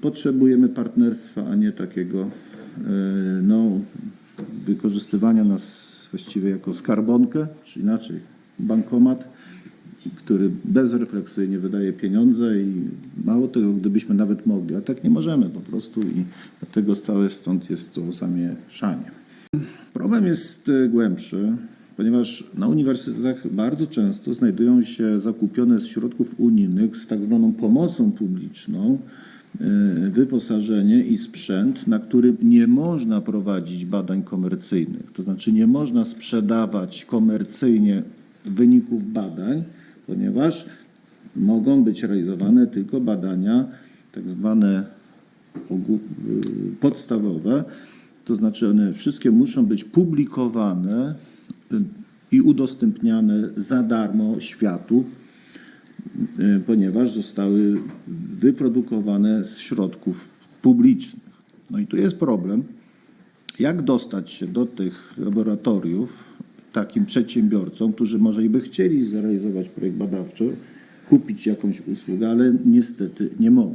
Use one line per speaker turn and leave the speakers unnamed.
potrzebujemy partnerstwa, a nie takiego e, no, wykorzystywania nas właściwie jako skarbonkę, czy inaczej bankomat, który bezrefleksyjnie wydaje pieniądze i mało tego, gdybyśmy nawet mogli, a tak nie możemy po prostu i dlatego całe stąd jest to zamieszanie. Problem jest e, głębszy, ponieważ na uniwersytetach bardzo często znajdują się zakupione z środków unijnych z tak zwaną pomocą publiczną e, wyposażenie i sprzęt, na którym nie można prowadzić badań komercyjnych. To znaczy nie można sprzedawać komercyjnie wyników badań, ponieważ mogą być realizowane tylko badania tak zwane podstawowe, to znaczy one wszystkie muszą być publikowane i udostępniane za darmo światu, y, ponieważ zostały wyprodukowane z środków publicznych. No i tu jest problem, jak dostać się do tych laboratoriów takim przedsiębiorcom, którzy może i by chcieli zrealizować projekt badawczy, kupić jakąś usługę, ale niestety nie mogą.